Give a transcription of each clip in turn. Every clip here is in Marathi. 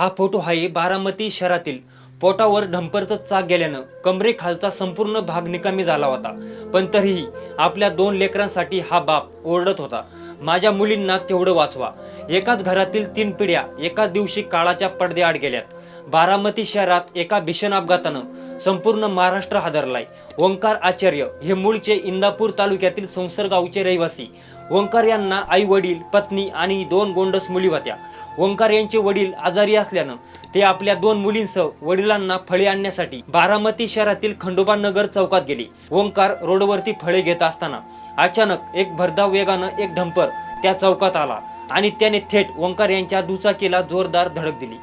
हा फोटो आहे बारामती शहरातील पोटावर डंपरचं चाक गेल्यानं कमरेखालचा संपूर्ण भाग निकामी झाला होता. पण तरीही आपल्या दोन लेकरांसाठी हा बाप ओरडत होता. माझ्या मुलींना तेवढं वाचवा. एकाच घरातील तीन पिढ्या एकाच दिवशी काळाच्या पडद्याआड गेल्यात. बारामती शहरात एका भीषण अपघातानं संपूर्ण महाराष्ट्र हादरलाय. ओंकार आचार्य हे मूळचे इंदापूर तालुक्यातील संसरगावचे रहिवासी. ओंकार यांना आई वडील पत्नी आणि दोन गोंडस मुली होत्या. ओंकार यांचे वडील आजारी असल्यानं ते आपल्या दोन मुलींसह वडिलांना फळे आणण्यासाठी बारामती शहरातील खंडोबा नगर चौकात गेले. ओंकार रोडवरती फळे घेत असताना अचानक एक भरधाव वेगानं एक ढंपर त्या चौकात आला आणि त्याने थेट ओंकार यांच्या दुचाकीला जोरदार धडक दिली.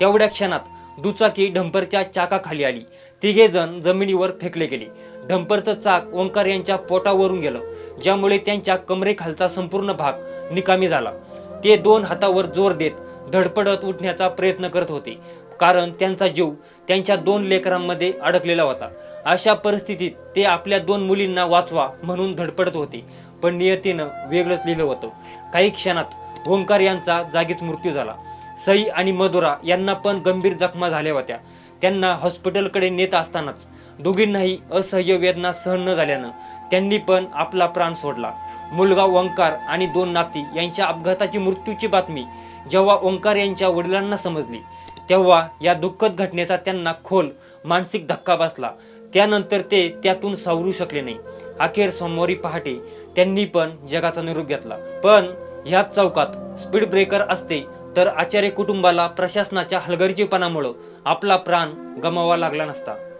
तेवढ्या क्षणात दुचाकी डंपरच्या चाकाखाली आली. तिघे जण जमिनीवर फेकले गेले. ढंपरचं चाक ओंकार यांच्या पोटावरून गेलं ज्यामुळे त्यांच्या कमरेखालचा संपूर्ण भाग निकामी झाला. ते दोन हातावर जोर देत धडपडत उठण्याचा प्रयत्न करत होते. कारण त्यांचा जीव त्यांच्या दोन लेकरांमध्ये अडकलेला होता. अशा परिस्थितीत ते आपल्या दोन मुलींना वाचवा म्हणून धडपडत होते. पण नियतीनं वेगळंच लिहिलं होतं. काही क्षणात ओंकार यांचा जागीच मृत्यू झाला. सई आणि मधुरा यांना पण गंभीर जखमा झाल्या होत्या. त्यांना हॉस्पिटलकडे नेत असतानाच दोघींनाही असह्य वेदना सहन न झाल्यानं त्यांनी पण आपला प्राण सोडला. मुलगा ओंकार आणि दोन नाती यांच्या अपघाताची मृत्यूची बातमी जेव्हा ओंकार यांच्या वडिलांना समजली तेव्हा या दुःखद घटनेचा त्यांना खोल मानसिक धक्का बसला. त्यानंतर ते त्यातून सावरू शकले नाही. अखेर सोमवारी पहाटे त्यांनी पण जगाचा निरोप घेतला. पण ह्याच चौकात स्पीड ब्रेकर असते तर आचार्य कुटुंबाला प्रशासनाच्या हलगर्जीपणामुळं आपला प्राण गमावा लागला नसता.